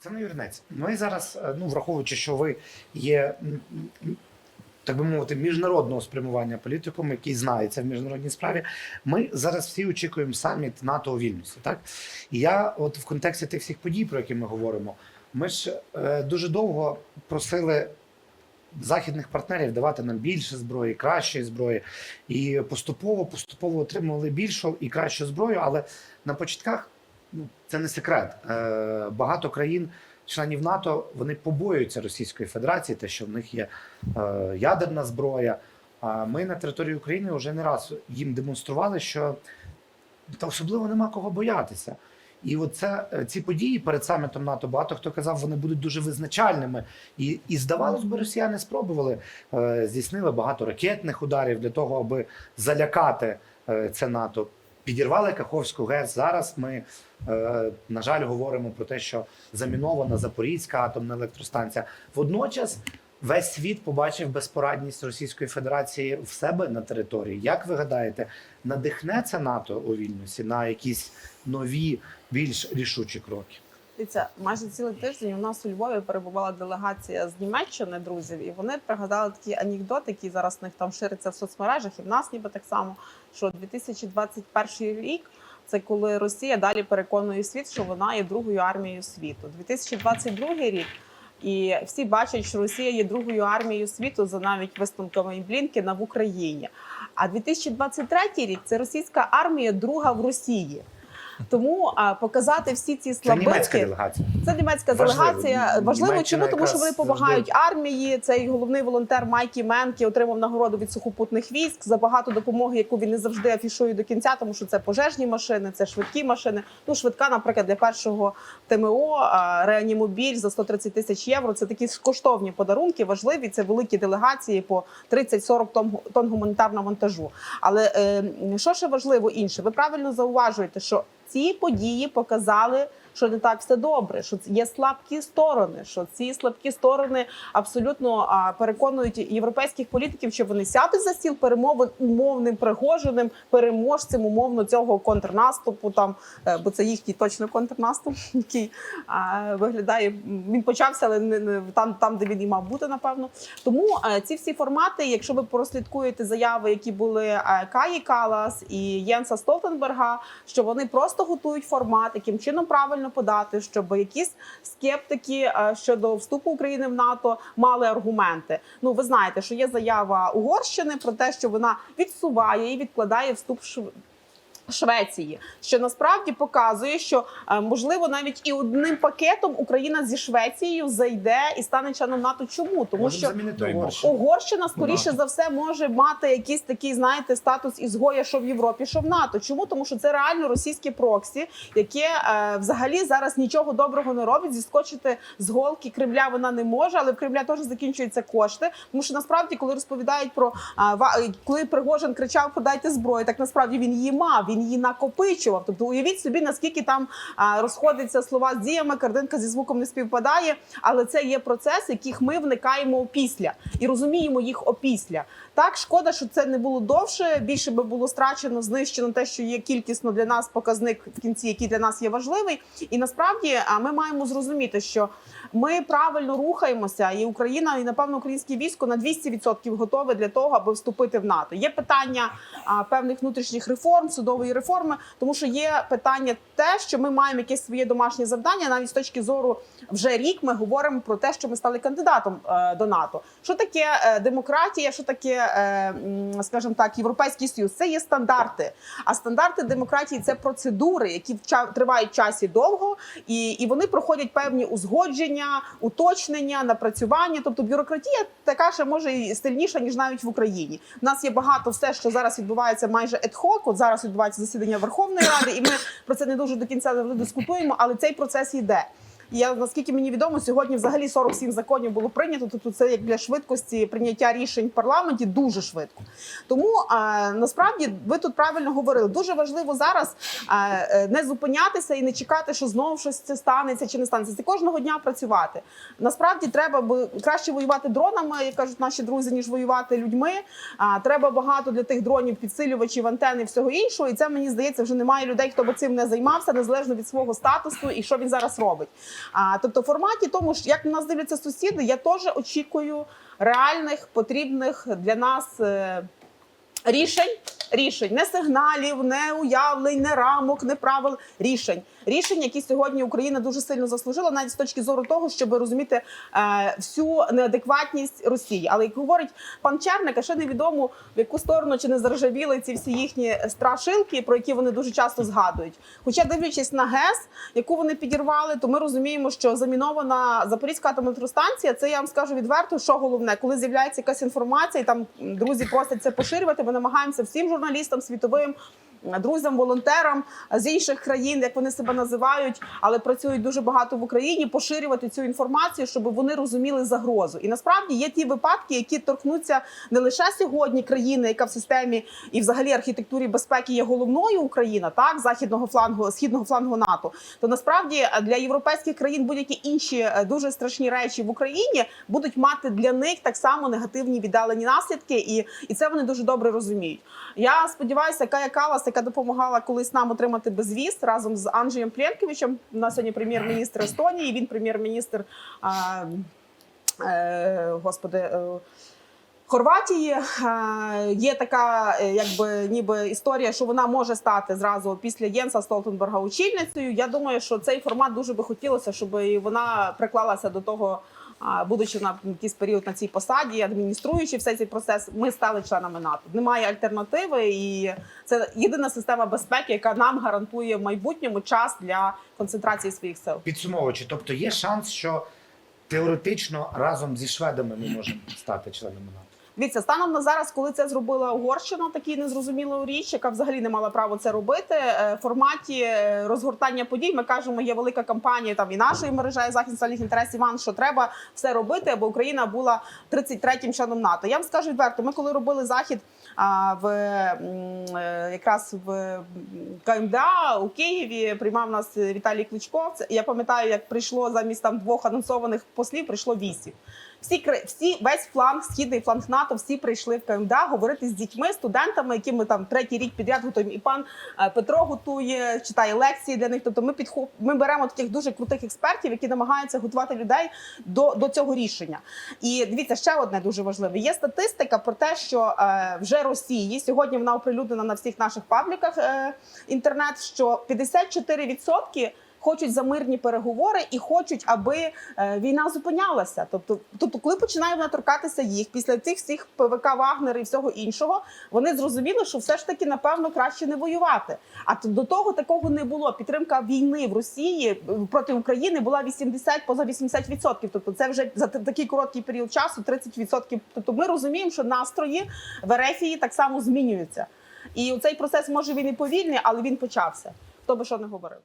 Оксана Юринець, ми зараз, е, ну враховуючи, що ви є, так би мовити, міжнародного спрямування політиком, який знається в міжнародній справі. Ми зараз всі очікуємо саміт НАТО у Вільнюсі. Так і я, от в контексті тих всіх подій, про які ми говоримо, ми ж е, дуже довго просили. Західних партнерів давати нам більше зброї, кращої зброї, і поступово поступово отримували більшу і кращу зброю. Але на початках ну, це не секрет. Е, багато країн, членів НАТО, вони побоюються Російської Федерації, те, що в них є е, ядерна зброя. А ми на території України вже не раз їм демонстрували, що та особливо нема кого боятися. І оце е, ці події перед самітом НАТО багато хто казав, вони будуть дуже визначальними. І, і здавалось би, росіяни спробували здійснили багато ракетних ударів для того, аби залякати це НАТО. Підірвали Каховську ГЕС. Зараз ми, е, на жаль, говоримо про те, що замінована Запорізька атомна електростанція. Водночас весь світ побачив безпорадність Російської Федерації в себе на території. Як ви гадаєте, надихне це НАТО у Вільнюсі на якісь нові, більш рішучі кроки? Дивіться, майже цілий тиждень у нас у Львові перебувала делегація з Німеччини друзів, і вони пригадали такий анекдот, який зараз в них там шириться в соцмережах, і в нас ніби так само. Що 2021 рік це коли Росія далі переконує світ, що вона є другою армією світу. 2022 рік. І всі бачать, що Росія є другою армією світу за навіть висновками Блінкена в Україні. А 2023 рік це російська армія друга в Росії. Тому а, показати всі ці Це німецька делегація. Це німецька Важливо. делегація. Важливо, Німеччина чому тому, що вони допомагають армії. Цей головний волонтер Майкі Менкі отримав нагороду від сухопутних військ за багато допомоги, яку він не завжди афішує до кінця, тому що це пожежні машини, це швидкі машини. Ну, швидка, наприклад, для першого ТМО реанімобіль за 130 тисяч євро. Це такі коштовні подарунки, важливі. Це великі делегації по 30-40 тонн, тонн гуманітарного вантажу. Але е, що ще важливо інше? Ви правильно зауважуєте, що ці події показали, що не так все добре, що є слабкі сторони. Що ці слабкі сторони абсолютно переконують європейських політиків, що вони сядуть за стіл перемовин умовним пригоженим переможцем умовно цього контрнаступу. Там е, бо це їхній точно контрнаступ, який а, виглядає. Він почався, але не, не там, там, де він і мав бути, напевно. Тому е, ці всі формати, якщо ви прослідкуєте заяви, які були е, Каї Калас і Єнса Столтенберга, що вони просто готують формат, яким чином правильно подати, щоб якісь скептики е, щодо вступу України в НАТО мали аргументи. Ну ви знаєте, що є заява Угорщини про те, що вона відсуває і відкладає вступ Швеції, що насправді показує, що е, можливо навіть і одним пакетом Україна зі Швецією зайде і стане членом НАТО. Чому тому, Можемо що Угорщину. Угорщина скоріше за все може мати якийсь такий, знаєте, статус ізгоя, що в Європі, що в НАТО. Чому? Тому що це реально російське проксі, яке е, взагалі зараз нічого доброго не робить. Зіскочити з голки Кремля вона не може, але в Кремля теж закінчуються кошти. Тому що насправді, коли розповідають про е, коли Пригожин кричав подайте зброю, так насправді він її мав, він її накопичував. Тобто уявіть собі, наскільки там розходяться слова з діями, картинка зі звуком не співпадає. Але це є процес, яких ми вникаємо опісля і розуміємо їх опісля. Так, шкода, що це не було довше. Більше би було страчено, знищено те, що є кількісно для нас показник в кінці, який для нас є важливий. І насправді ми маємо зрозуміти, що ми правильно рухаємося, і Україна, і напевно українське військо на 200% готове для того, аби вступити в НАТО. Є питання певних внутрішніх реформ, судової реформи, тому що є питання те, що ми маємо якесь своє домашнє завдання. Навіть з точки зору вже рік ми говоримо про те, що ми стали кандидатом е, до НАТО. Що таке е, демократія? Що таке, е, скажімо так, європейський союз? Це є стандарти. А стандарти демократії це процедури, які тривають часі довго, і, і вони проходять певні узгодження, уточнення, напрацювання. Тобто бюрократія така ще може і сильніша ніж навіть в Україні. У нас є багато все, що зараз відбувається майже ad-hoc. От зараз відбувається засідання Верховної Ради, і ми про це не дуже до кінця завжди дискутуємо, але цей процес йде. Я наскільки мені відомо, сьогодні взагалі 47 законів було прийнято. Тобто це як для швидкості прийняття рішень в парламенті дуже швидко. Тому а, насправді ви тут правильно говорили. Дуже важливо зараз а, е, не зупинятися і не чекати, що знову щось це станеться чи не станеться. Це кожного дня працювати. Насправді треба б краще воювати дронами, як кажуть наші друзі, ніж воювати людьми. А треба багато для тих дронів підсилювачів, антени всього іншого. І це мені здається, вже немає людей, хто би цим не займався, незалежно від свого статусу і що він зараз робить. А тобто, в форматі тому ж, як на нас дивляться сусіди, я теж очікую реальних потрібних для нас. е, Рішень, рішень, не сигналів, не уявлень, не рамок, не правил рішень. Рішень, які сьогодні Україна дуже сильно заслужила, навіть з точки зору того, щоб розуміти е, всю неадекватність Росії. Але як говорить пан Черник, а ще невідомо в яку сторону чи не заржавіли ці всі їхні страшилки, про які вони дуже часто згадують. Хоча, дивлячись на ГЕС, яку вони підірвали, то ми розуміємо, що замінована Запорізька атомна електростанція, це я вам скажу відверто, що головне, коли з'являється якась інформація, і там друзі просять це поширювати. Ми намагаємося всім журналістам світовим. Друзям, волонтерам з інших країн, як вони себе називають, але працюють дуже багато в Україні, поширювати цю інформацію, щоб вони розуміли загрозу. І насправді є ті випадки, які торкнуться не лише сьогодні країни, яка в системі і взагалі архітектурі безпеки є головною Україна, так західного флангу, східного флангу НАТО. То насправді для європейських країн будь-які інші е, дуже страшні речі в Україні будуть мати для них так само негативні віддалені наслідки, і, і це вони дуже добре розуміють. Я сподіваюся, Кая Калас, яка допомагала колись нам отримати безвіз разом з Анджеєм Пленковичем. У нас сьогодні прем'єр-міністр Естонії. Він прем'єр-міністр. А, е, господи. Е, Хорватії Е, є така, е, якби ніби історія, що вона може стати зразу після Єнса Столтенберга очільницею. Я думаю, що цей формат дуже би хотілося, щоб і вона приклалася до того, будучи на якийсь період на цій посаді, адмініструючи все цей процес, ми стали членами НАТО. Немає альтернативи, і це єдина система безпеки, яка нам гарантує в майбутньому час для концентрації своїх сил. Підсумовуючи, тобто є шанс, що теоретично разом зі шведами ми можемо стати членами НАТО. Дивіться, станом на зараз, коли це зробила Угорщина, такий незрозумілу річ, яка взагалі не мала права це робити. е, В форматі е, розгортання подій ми кажемо, є велика кампанія там і нашої мережі і захист національних інтересів. Ван, що треба все робити, аби Україна була 33-м членом НАТО. Я вам скажу відверто, ми коли робили захід а, в е, якраз в КМДА у Києві, приймав нас Віталій Кличко. Я пам'ятаю, як прийшло замість там двох анонсованих послів, прийшло вісім. Всі всі весь фланг, східний фланг НАТО, всі прийшли в КМДА говорити з дітьми, студентами, які ми там третій рік підряд готуємо. І пан е, Петро готує, читає лекції для них. Тобто, ми підхоп... ми беремо таких дуже крутих експертів, які намагаються готувати людей до, до цього рішення. І дивіться, ще одне дуже важливе. Є статистика про те, що е, вже Росії сьогодні вона оприлюднена на всіх наших пабліках е, інтернет, що 54% Хочуть за мирні переговори і хочуть, аби е, війна зупинялася. Тобто, тобто, коли починає вона торкатися їх після цих всіх ПВК Вагнер і всього іншого, вони зрозуміли, що все ж таки напевно краще не воювати. А до того такого не було. Підтримка війни в Росії е, проти України була 80, поза 80%. Тобто, це вже за такий короткий період часу 30%. Тобто, ми розуміємо, що настрої в Ерефії так само змінюються. І цей процес може він і повільний, але він почався. Хто би що не говорив.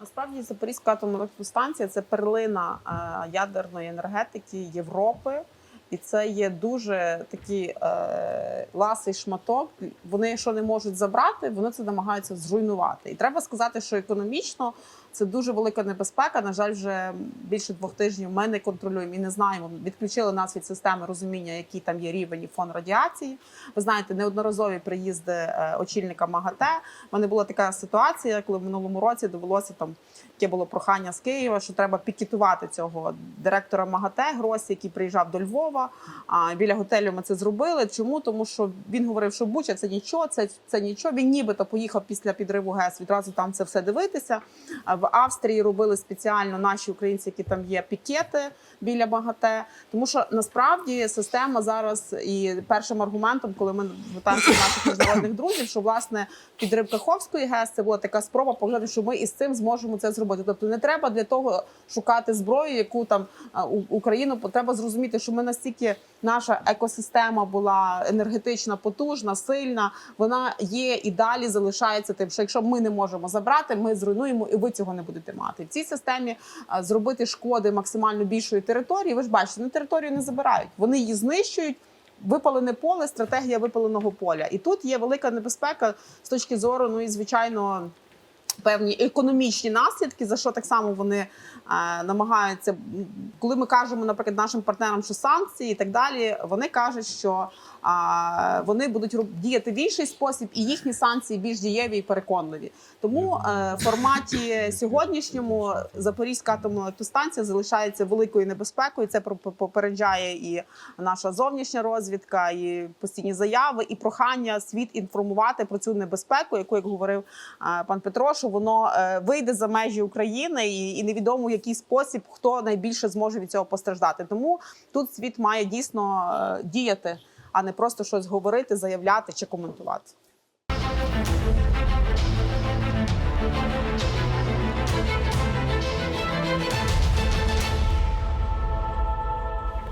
Насправді Запорізька атомна електростанція це перлина е, ядерної енергетики Європи. І це є дуже такий е, ласий шматок. Вони, якщо не можуть забрати, вони це намагаються зруйнувати. І треба сказати, що економічно це дуже велика небезпека. На жаль, вже більше двох тижнів ми не контролюємо і не знаємо. Відключили нас від системи розуміння, який там є рівень і фон радіації. Ви знаєте, неодноразові приїзди е, очільника МАГАТЕ. У мене була така ситуація, коли в минулому році довелося там яке було прохання з Києва, що треба пікетувати цього директора МАГАТЕ Гросі, який приїжджав до Львова. А біля готелю ми це зробили. Чому? Тому що він говорив, що Буча це нічого, це, це нічого. Він нібито поїхав після підриву ГЕС відразу там це все дивитися. В Австрії робили спеціально наші українці, які там є пікети біля МАГАТЕ. Тому що насправді система зараз і першим аргументом, коли ми питаємося наших міжнародних друзів, що власне підрив Каховської ГЕС це була така спроба показати, що ми із цим зможемо це зробити. Тобто не треба для того шукати зброю, яку там Україну треба зрозуміти, що ми настільки наша екосистема була енергетична, потужна, сильна. Вона є і далі залишається тим, що якщо ми не можемо забрати, ми зруйнуємо, і ви цього не будете мати. В цій системі зробити шкоди максимально більшої території. Ви ж бачите, на територію не забирають. Вони її знищують. Випалене поле, стратегія випаленого поля. І тут є велика небезпека з точки зору, ну і звичайно, Певні економічні наслідки, за що так само вони е, намагаються. Коли ми кажемо, наприклад, нашим партнерам, що санкції і так далі, вони кажуть, що а, вони будуть діяти в інший спосіб, і їхні санкції більш дієві і переконливі. Тому е, в форматі сьогоднішньому Запорізька атомна електростанція залишається великою небезпекою. Це попереджає і наша зовнішня розвідка, і постійні заяви, і прохання світ інформувати про цю небезпеку, яку, як говорив е, пан Петро, воно е, вийде за межі України, і, і невідомо в який спосіб хто найбільше зможе від цього постраждати. Тому тут світ має дійсно е, діяти, а не просто щось говорити, заявляти чи коментувати.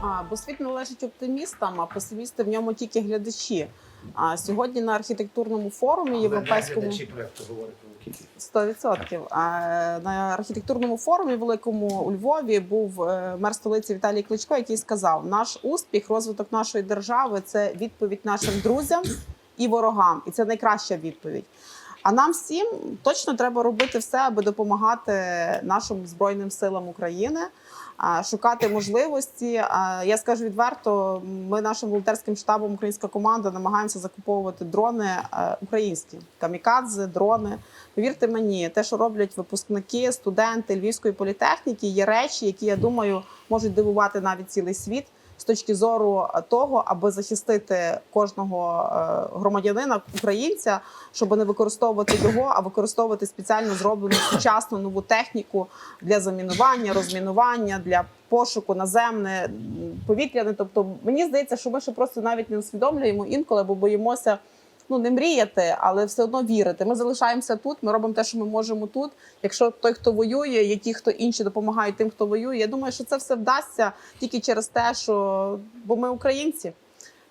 А, бо світ належить оптимістам, а песимісти в ньому тільки глядачі. А сьогодні на архітектурному форумі європейському проекту говорять про 100%. А на архітектурному форумі великому у Львові був е, мер столиці Віталій Кличко, який сказав: наш успіх, розвиток нашої держави це відповідь нашим друзям і ворогам, і це найкраща відповідь. А нам всім точно треба робити все, аби допомагати нашим збройним силам України. Шукати можливості. Я скажу відверто, ми нашим волонтерським штабом Українська команда намагаємося закуповувати дрони е, українські камікадзе, дрони. Повірте мені, те, що роблять випускники, студенти Львівської політехніки, є речі, які я думаю можуть дивувати навіть цілий світ з точки зору того, аби захистити кожного е, громадянина українця, щоб не використовувати його, а використовувати спеціально зроблену сучасну нову техніку для замінування, розмінування, для пошуку наземне, повітряне. Тобто, мені здається, що ми ще просто навіть не усвідомлюємо інколи, бо боїмося ну не мріяти, але все одно вірити. Ми залишаємося тут. Ми робимо те, що ми можемо тут. Якщо той, хто воює, є ті, хто інші допомагають тим, хто воює. Я думаю, що це все вдасться тільки через те, що бо ми українці.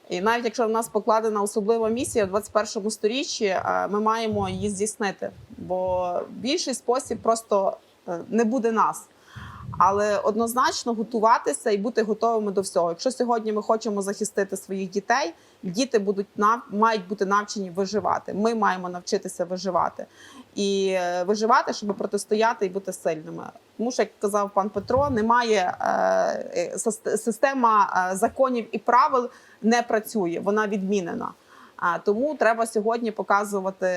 І навіть якщо в нас покладена особлива місія в 21 сторіччі, е, ми маємо її здійснити. Бо в інший спосіб просто е, не буде нас. Але однозначно готуватися і бути готовими до всього. Якщо сьогодні ми хочемо захистити своїх дітей, діти будуть нав... мають бути навчені виживати. Ми маємо навчитися виживати і е, виживати, щоб протистояти і бути сильними. Тому що, як казав пан Петро, немає е, е, система е, законів і правил не працює, вона відмінена. А тому треба сьогодні показувати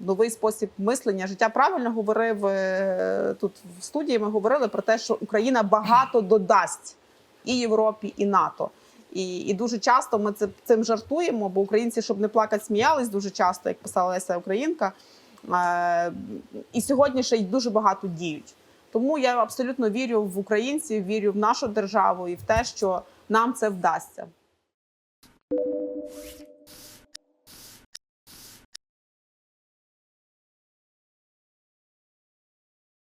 новий спосіб мислення. Життя правильно говорив е, тут в студії. Ми говорили про те, що Україна багато додасть і Європі, і НАТО. І, і дуже часто ми це цим жартуємо, бо українці, щоб не плакати, сміялись дуже часто, як писала Леся Українка. Е, і сьогодні ще й дуже багато діють. Тому я абсолютно вірю в українців, вірю в нашу державу і в те, що нам це вдасться.